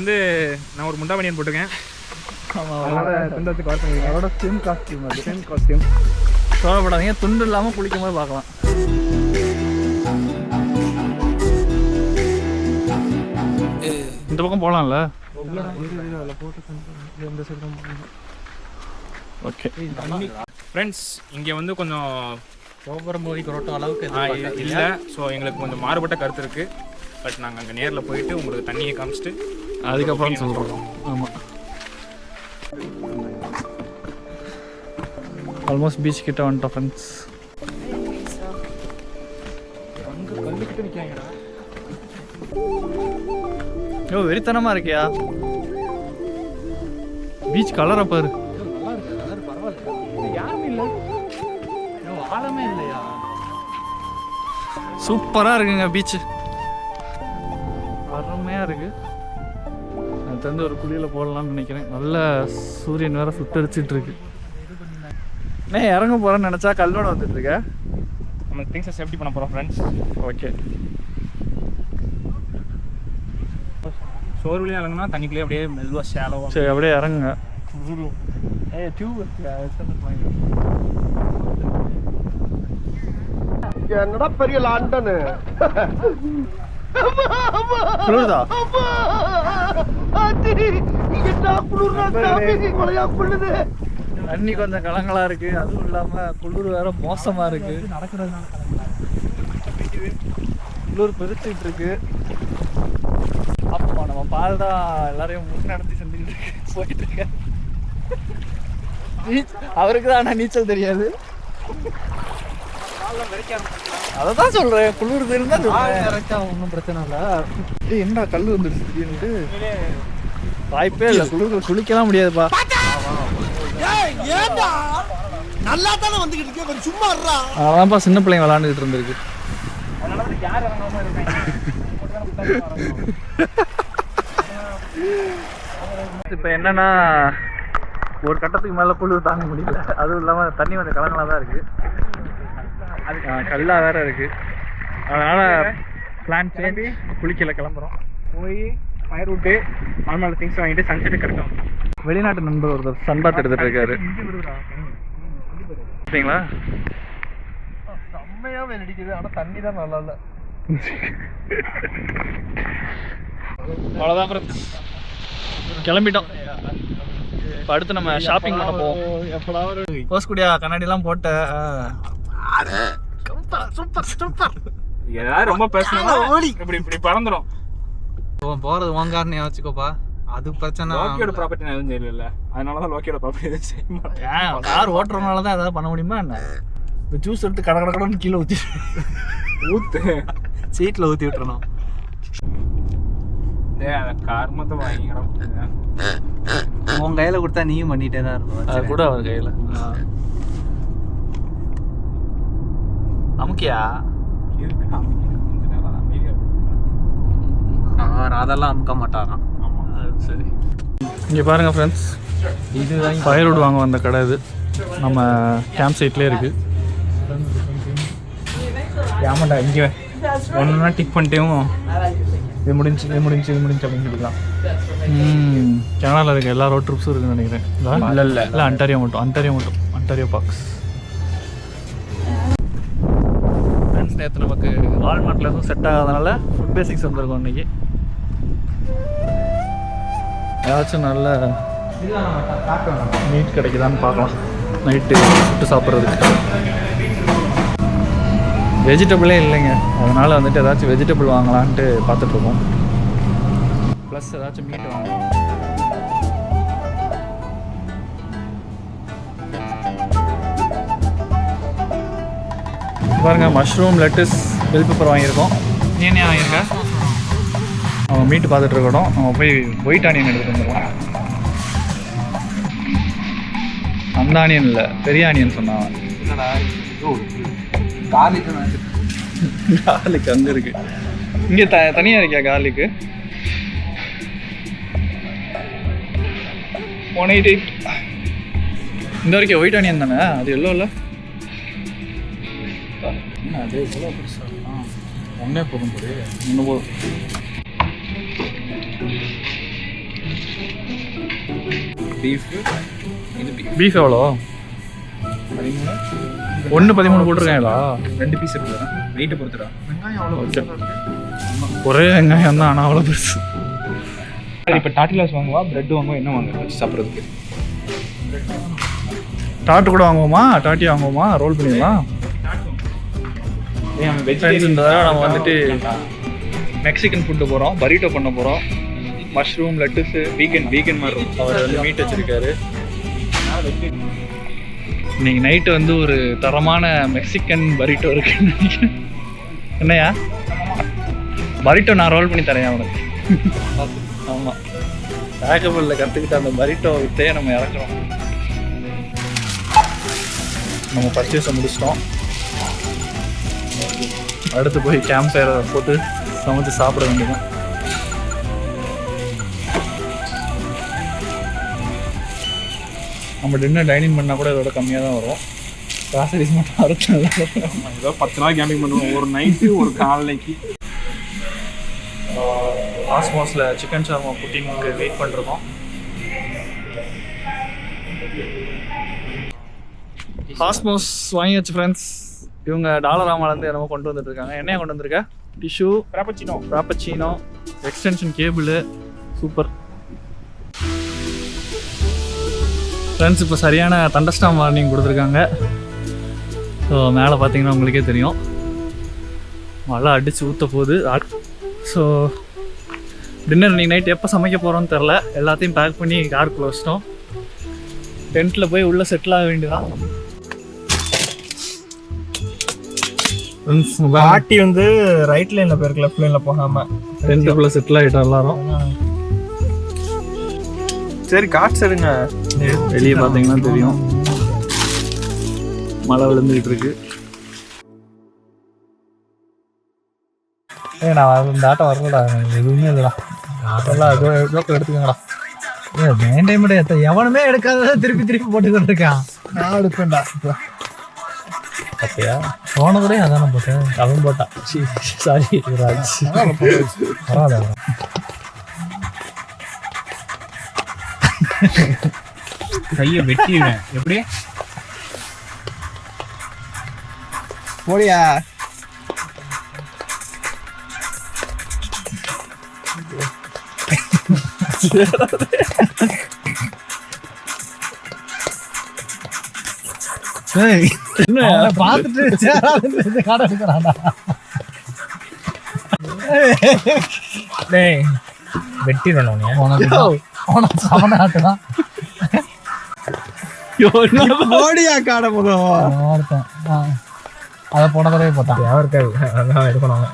வந்து நான் ஒரு முண்டா பனியன் போட்டிருக்கேன் ஆமாம் அதனால துண்டு வச்சு கவர் பண்ணிருக்கேன். அதோட சேம் காஸ்டியூம் அது. சேம் காஸ்டியூம் கவலைப்படாதீங்க துண்டு இல்லாமல் குளிக்கும் போது பார்க்கலாம். இந்த பக்கம் போகலாம்ல ஓகே ஃப்ரெண்ட்ஸ் இங்கே வந்து கொஞ்சம் கோபுரம் மோதி கொரோட்டோ அளவுக்கு இல்லை. ஸோ எங்களுக்கு கொஞ்சம் மாறுபட்ட கருத்து இருக்குது பட் நாங்கள் அங்கே நேரில் போயிட்டு உங்களுக்கு தண்ணியை காமிச்சிட்டு அதுக்கப்புறம் சொல்கிறோம் ஆமாம் ஆல்மோஸ்ட் பீச் கிட்ட வந்துட்டோம் ஃப்ரெண்ட்ஸ் ஐயோ வெறித்தனமா இருக்கியா? பீச் கலரை பாரு. சூப்பராக இருக்குங்க பீச்சு அருமையாக இருக்கு. நான் தெரிஞ்ச ஒரு குழியில் போடலாம்னு நினைக்கிறேன். நல்ல சூரியன் வேற சுட்டரிச்சிட்டு இருக்கு. அண்ணே இறங்க போகிறேன்னு நினச்சா கல்லோட வந்துட்டு இருக்க? நம்ம திங்ஸை சேஃப்டி பண்ண போகிறோம் ஃப்ரெண்ட்ஸ் ஓகே சோறு வழியாக இறங்குனா தண்ணிக்குள்ளேயே அப்படியே மெதுவாக ஷேலோவாக சரி அப்படியே இறங்குங்க. ஏ டியூப் என்னடா பெரிய லண்டனு? குளிருதா? தண்ணி கொஞ்சம் கலங்களா இருக்கு. அதுவும் இல்லாம குளிர் வேற மோசமா இருக்கு. குளிர் பெருத்துட்டு இருக்கு. அப்போ நம்ம பால் தான் எல்லாரையும் முன்னடத்தி செஞ்சுக்கிட்டு இருக்கு. போயிட்டு இருக்க. அவருக்கு தான் ஆனா நீச்சல் தெரியாது. அதை தான் சொல்றேன். குளிர் தெரிஞ்சா சொல்றேன். ஒன்றும் பிரச்சனை இல்லை. என்னடா கல் வந்துடுச்சு வாய்ப்பே இல்லை. குளிர் குளிக்கலாம் முடியாதுப்பா. ஏண்டா? நல்லா தானே வந்துகிட்டு இருக்கேன் கொஞ்சம் சும்மா இருடா. அதெல்லாம்ப்பா சின்ன பிள்ளைங்க விளாண்டுக்கிட்டு இருந்திருக்கு. இப்போ என்னன்னா ஒரு கட்டத்துக்கு மேலே குளிர் தாங்க முடியல. அதுவும் இல்லாமல் தண்ணி கொஞ்சம் கலங்களாக தான் இருக்கு. ஆ, கல்லா வேற இருக்கு. அதனால பிளான் சேஞ்ச் குளிக்கல கிளம்புறோம். போய் ஃபயர் விட்டு நார்மல் திங்ஸ் வாங்கிட்டு சன்செட்டு கிடைக்கும். வெளிநாட்டு நண்பர் ஒருத்தர் சன்பாத் எடுத்துட்டு இருக்காரு. சரிங்களா செம்மையா வெடிக்குது ஆனா தண்ணி தான் நல்லா இல்ல. அவ்வளோதான் கிளம்பிட்டோம். இப்போ அடுத்து நம்ம ஷாப்பிங் பண்ண போவோம். போஸ் குடியா கண்ணாடிலாம் போட்ட ஏதாவது ரொம்ப பேசணும் இப்படி இப்படி பறந்துடும் உன் போறது உன் காரணையா வச்சுக்கோப்பா. அது பிரச்சனை. லோக்கியோட ப்ராப்பர்ட்டி நான் எதுவும் தெரியல அதனால தான் லோக்கியோட ப்ராப்பர்ட்டி எதுவும் செய்ய மாட்டேன். ஏன் கார் ஓட்டுறதுனால தான் ஏதாவது பண்ண முடியுமா என்ன? இப்போ ஜூஸ் எடுத்து கட கட கடன்னு கீழே ஊற்றி ஊத்து. சீட்ல ஊத்தி விட்டுறணும். டேய் அந்த கார்மத்தை வாங்கிக்கிறோம். உன் கையில கொடுத்தா நீயும் பண்ணிட்டே தான் அது இருக்கும் கூட அவர் கையில். அமுக்கியா? அவர் அதெல்லாம் அமுக்க மாட்டாராம். சரி. இங்கே பாருங்கள் ஃப்ரெண்ட்ஸ் இதுதான் ஃபயர்வுட் வாங்க வந்த கடை இது. நம்ம கேம்ப் சைட்லேயே இருக்குது ஆமாண்டா இங்கே ஒன்றுனா டிக் பண்ணிட்டேவும். இது முடிஞ்சு இது முடிஞ்சு இது முடிஞ்சு அப்படின்னு சொல்லிக்கலாம். ம். கனடாவில் இருக்க எல்லா ரோட் ட்ரிப்ஸும் இருக்குன்னு நினைக்கிறேன். இல்ல, இல்ல. இல்லை அன்டாரியோ மட்டும். அன்டாரியோ மட்டும். அன்டாரியோ பாக்ஸ் நேற்று நமக்கு வால்மார்ட்டில் எதுவும் செட் ஆகாதனால ஃபுட் பேசிக்ஸ் வந்திருக்கோம் இன்னைக்கு. ஏதாச்சும் நல்ல மீட் கிடைக்குதான்னு பார்க்கலாம். நைட்டு சுட்டு சாப்பிட்றதுக்கு. வெஜிடபிளே இல்லைங்க. அதனால் வந்துட்டு ஏதாச்சும் வெஜிடபிள் வாங்கலான்ட்டு பார்த்துட்ருக்கோம் ப்ளஸ் ஏதாச்சும் மீட் வாங்கலாம் பாருங்க மஷ்ரூம் லெட்டஸ் பெல் பெப்பர் வாங்கியிருக்கோம். என்ன வாங்கியிருக்க? அவன் மீட்டு பார்த்துட்டு இருக்கணும் நம்ம போய் ஒயிட் ஆனியன் எடுத்துகிட்டு வந்துடுவோம் அந்த ஆனியன் இல்லை பெரிய ஆனியன் சொன்னான். கார்லிக் அங்கே இருக்கு. இங்கே த தனியாக இருக்கியா கார்லிக்கு ஒன் எயிட் எயிட் இந்த வரைக்கும் ஒயிட் ஆனியன் தானே? அது எல்லோ இல்லை? அது பெருசா? ஒன்றே போதும் போது ஒன்று போதும் பீஃப் இது. பீஃப் எவ்வளோ? பதிமூணு? ஒன்று பதிமூணு போட்டிருக்காங்களா? ரெண்டு பீஸ் இருக்குதா வெயிட்டை பொறுத்துடா. ஒரே வெங்காயம் தான் ஆனால் அவ்வளோ பெருசு. சரி இப்போ டாட்டிலாஸ் வாங்குவா? பிரெட் வாங்குவா? என்ன வாங்குவா? வச்சு சாப்பிட்றதுக்கு. டாட்டு கூட வாங்குவோமா? டாட்டி வாங்குவோமா? ரோல் பண்ணிடலாம் ஃப்ரெண்ட்ஸ் நம்ம வந்துட்டு மெக்சிகன் ஃபுட்டு போகிறோம் பரீட்டோ பண்ண போகிறோம் மஷ்ரூம் லட்டுஸு வீக்கெண்ட் வீக்கெண்ட் மாதிரி இருக்கும். அவர் வந்து மீட் வச்சிருக்காரு. இன்னைக்கு நைட்டு வந்து ஒரு தரமான மெக்சிகன் பரிட்டோ இருக்குன்னு நினைக்கிறேன். என்னையா பரிட்டோ நான் ரோல் பண்ணி தரேன் அவனுக்கு. ஆமாம் பேக்கபிளில் கற்றுக்கிட்ட அந்த பரிட்டோ வித்தையே நம்ம இறக்குறோம். நம்ம பர்ச்சேஸை முடிச்சிட்டோம். அடுத்து போய் கேம்ப் ஃபயரை போட்டு சமைச்சு சாப்பிட வேண்டியதான் நம்ம டின்னர் டைனிங் பண்ணால் கூட இதோட கம்மியாக தான் வரும். கிராசரிஸ் மட்டும் அறுத்து நல்லா இருக்கும். ஏதோ பத்து நாள் கேம்பிங் பண்ணுவோம். ஒரு நைட்டு ஒரு காலைக்கு. ஆஸ்மோஸில் சிக்கன் ஷார்மா புட்டிங்க்கு வெயிட் பண்ணிருக்கோம். ஆஸ்மோஸ் வாங்கியாச்சு ஃப்ரெண்ட்ஸ் இவங்க டாலராமாலேருந்து என்னமோ கொண்டு வந்துட்டு இருக்காங்க. என்னையா கொண்டு வந்திருக்க? Tissue frappuccino frappuccino extension cable super friends இப்போ சரியான தண்டஸ்டாம் வார்னிங் கொடுத்துருக்காங்க. ஸோ மேலே பார்த்தீங்கன்னா உங்களுக்கே தெரியும். மழை அடித்து ஊற்ற போகுது. ஸோ டின்னர் இன்னைக்கு நைட் எப்போ சமைக்க போகிறோம்னு தெரில எல்லாத்தையும் பேக் பண்ணி காருக்குள்ளே வச்சிட்டோம். டென்ட்டில் போய் உள்ளே செட்டில் ஆக வேண்டியதான் பாட்டி வந்து ரைட் லைன்ல போயிருக்கு லெஃப்ட் லைன்ல போகாம. டென்ட்டுக்குள்ளே செட்டில் ஆகிட்டோம் எல்லாரும். சரி காட்ஸ் எடுங்க. வெளியே பார்த்தீங்கன்னா தெரியும். மழை விழுந்துகிட்டு இருக்கு. ஏய் நான் இந்த ஆட்டம் வரலடா. எதுவுமே இல்லடா. ஆட்டம்லாம் ஏதோ எவ்வளோ எடுத்துக்கங்கடா. ஏ எத்த எவனுமே எடுக்காதத திருப்பி திருப்பி போட்டுக்கிட்டு இருக்கான். நான் எடுப்பேன்டா. அப்படியா போன கூட அதானே போட்டேன். அவன் போட்டான். சாரி ராஜ் பரவாயில்ல. கையை வெட்டிடுவேன். எப்படி? போடியா? பார்த்துட்டு காடை எடுக்கிறான்டா டேய் வெட்டிடணும் உனக்கு ஆட்டுதான். போடியா காடை போதும் ஒருத்தன் அதை போன தடவை போட்டான். யாரும் இருக்காது அதான் எடுக்கணும்.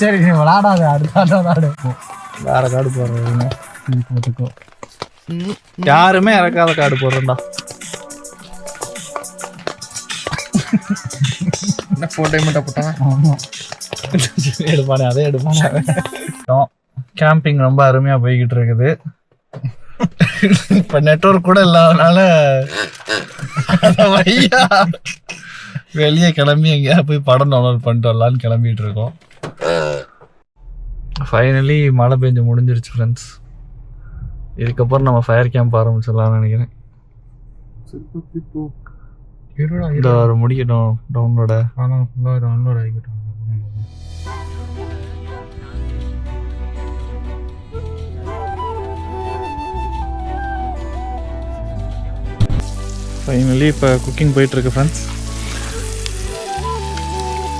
சரி விளாடாத அடுத்த ஆட்டம் விளாடு. வேற காடு போடுறதுங்க போட்டுக்கோ. யாருமே இறக்காத காடு போடுறேன்டா. என்ன போட்டோ மட்டும் போட்டான் எடுப்பானே அதே எடுப்பானே. கேம்பிங் ரொம்ப அருமையாக போய்கிட்டு இருக்குது. இப்போ நெட்ஒர்க் கூட இல்லாதனால ஐயா வெளியே கிளம்பி எங்கேயா போய் படம் டவுன்லோட் பண்ணிட்டு வரலான்னு கிளம்பிட்டு இருக்கோம். ஃபைனலி மழை பெஞ்சு முடிஞ்சிருச்சு ஃப்ரெண்ட்ஸ் இதுக்கப்புறம் நம்ம ஃபயர் கேம்ப் ஆரம்பிச்சிடலாம்னு நினைக்கிறேன். இந்த ஒரு முடிக்கட்டும் டவுன்லோட ஆனால் ஃபுல்லாக டவுன்லோட் ஆகிக்கிட்டோம் ஃபைனலி இப்போ குக்கிங் போயிட்டுருக்கு ஃப்ரெண்ட்ஸ்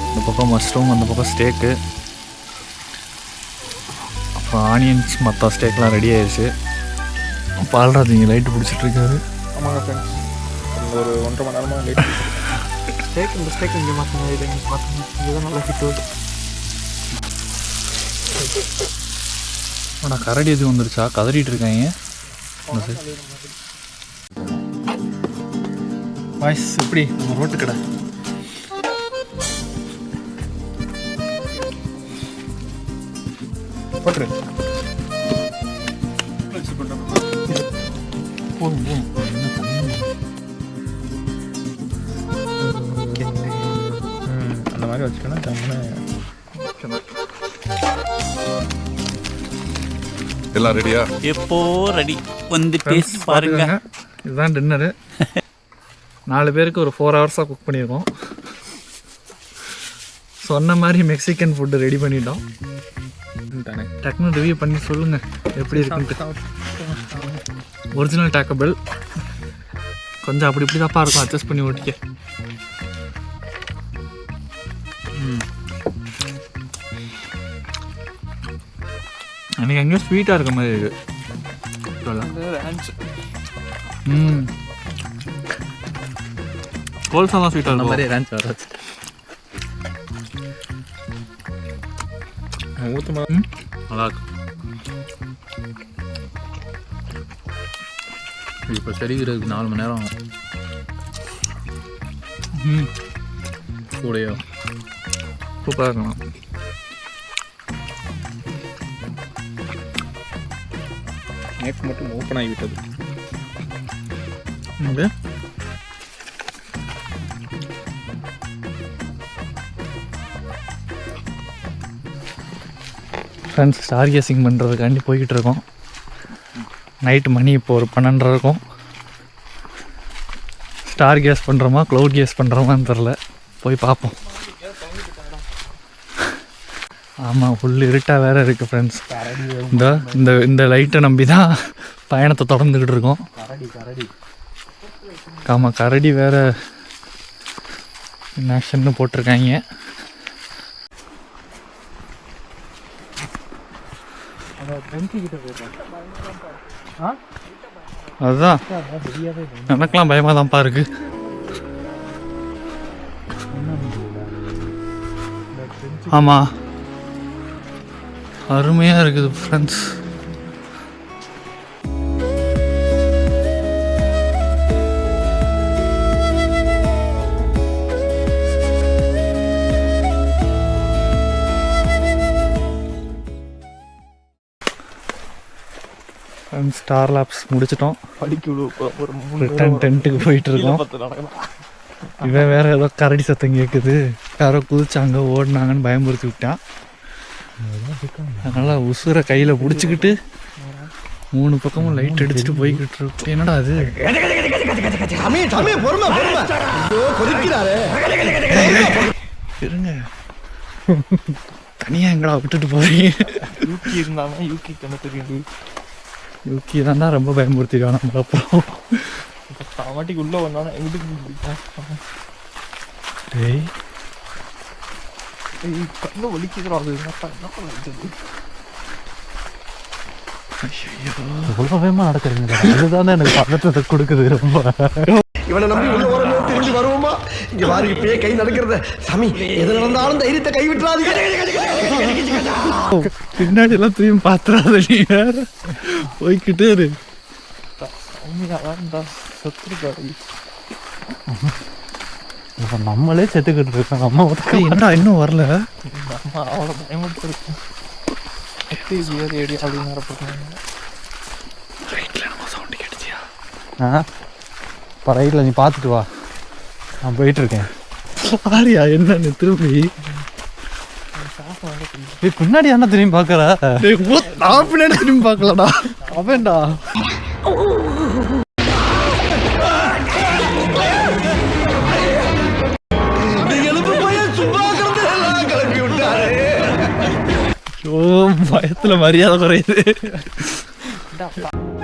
இந்த பக்கம் மஷ்ரூம் அந்த பக்கம் ஸ்டேக்கு அப்புறம் ஆனியன்ஸ் மற்ற ஸ்டேக்லாம் ரெடி ஆயிடுச்சு பால்ராஜ் இங்கே லைட்டு பிடிச்சிட்ருக்காரு. ஆமாங்க ஃப்ரெண்ட்ஸ் ஒரு ஒன்றரை மணி நேரமாக லேட் ஸ்டேக் இந்த ஸ்டேக் இங்கே மாற்றுங்க இது இங்கே மாற்றுங்க இதுதான் நல்லா ஃபிட் வருது ஆனால் கரடி எதுவும் வந்துருச்சா? கதறிட்டு இருக்காங்க. வாய்ஸ் எப்படி? நம்ம ரோட்டு கடை. போட்டுரு. வச்சுக்கணும் ஜம்முன்னு எல்லாம் ரெடியா எப்போ ரெடி வந்து டேஸ்ட் பாருங்க. இதுதான் டின்னரு நாலு பேருக்கு ஒரு ஃபோர் ஹவர்ஸாக குக் பண்ணியிருக்கோம். சொன்ன மாதிரி மெக்சிகன் ஃபுட்டு ரெடி பண்ணிட்டோம். டக்குனு ரிவ்யூ பண்ணி சொல்லுங்கள் எப்படி இருக்குன்ட்டு. ஒரிஜினல் டேக்கபிள் கொஞ்சம் அப்படி இப்படி தாப்பா இருக்கும். அட்ஜஸ்ட் பண்ணி ஓட்டிக்க. எனக்கு எங்கேயோ ஸ்வீட்டாக இருக்க மாதிரி இருக்கு. சொல்லலாம் ம். கோல்சா தான் ஸ்வீட்டாக இருக்கும் மாதிரி ரேஞ்ச் வர ஊற்றுமா நல்லா இருக்கும் இப்போ செடிக்கிறதுக்கு நாலு மணி நேரம் ஆகும். ம். கூடயோ. சூப்பராக இருக்கும் நைஃப் மட்டும் ஓப்பன் ஆகிவிட்டது இது ஃப்ரெண்ட்ஸ் ஸ்டார் கேசிங் பண்ணுறதுக்காண்டி போய்கிட்டு இருக்கோம். நைட்டு மணி இப்போ ஒரு பன்னெண்டரை இருக்கும். ஸ்டார் கேஸ் பண்ணுறோமா க்ளவுட் கேஸ் பண்ணுறோமான்னு தெரில போய் பார்ப்போம். ஆமாம் ஃபுல் இருட்டாக வேறு இருக்குது ஃப்ரெண்ட்ஸ் இந்த இந்த இந்த லைட்டை நம்பி தான் பயணத்தை தொடர்ந்துக்கிட்டு இருக்கோம். ஆமாம் கரடி. வேற ஆக்ஷன்னு போட்டிருக்காங்க. அதுதான் எனக்கெல்லாம் பயமாக தான்ப்பா இருக்கு. ஆமாம் அருமையாக இருக்குது ஃப்ரெண்ட்ஸ் ஸ்டார் லேப்ஸ் முடிச்சிட்டோம். ரிட்டர்ன் டென்ட்டுக்கு போயிட்டு இருக்கோம் இவன் வேற ஏதோ கரடி சத்தம் கேட்குது யாரோ குதிச்சாங்க ஓடினாங்கன்னு பயமுறுத்தி விட்டான். அதனால உசுரை கையில பிடிச்சிக்கிட்டு மூணு பக்கமும் லைட் அடிச்சுட்டு போய்கிட்டு இருக்கோம் என்னடா அது? இருங்க. தனியா எங்கடா விட்டுட்டு போறீங்க? யூகி இருந்தாலும் யூகி கண்ணு தெரியும்? யூகி தான்டா ரொம்ப பயமுறுத்திடுவான் நம்மள அப்புறம். மாட்டிக்கு உள்ள வந்தாலும் எங்கிட்டு டேய் கண்ணு வலிக்குதுடா அது என்ன எவ்வளோ வேகமாக நடக்கிறீங்க அதுதான் எனக்கு பதற்றத்தை கொடுக்குது ரொம்ப இவனை நம்பி உள்ள ஓரமே திரும்பி வருவோமா இங்க பாரு இப்பயே கை நடக்கிறத சாமி எது நடந்தாலும் தைரியத்தை கை விட்டுறாதீங்க பின்னாடி எல்லாம் திரும்பி பாத்துறாத நீ வேற போய்கிட்டே இரு இப்போ நம்மளே செத்துக்கிட்டு இருக்கோம் நம்ம ஒதுக்க ஏய், என்னடா இன்னும் வரல? அம்மா அவ்வளோ பயமுறுத்திருக்கு ஏறி ஏடி அப்படின்னு ரைட்ல நம்ம சவுண்ட் கேட்டுச்சியா? ஆ? ரைட்டில் நீ பார்த்துட்டு வா. நான் போயிட்டு இருக்கேன் சாரியா என்னன்னு திரும்பி. ஏய், பின்னாடி என்ன திரும்பி பார்க்கற? நான் பின்னாடி திரும்பி பார்க்கலடா. அவன்டா. பயத்தில் மரியாதை குறையுது.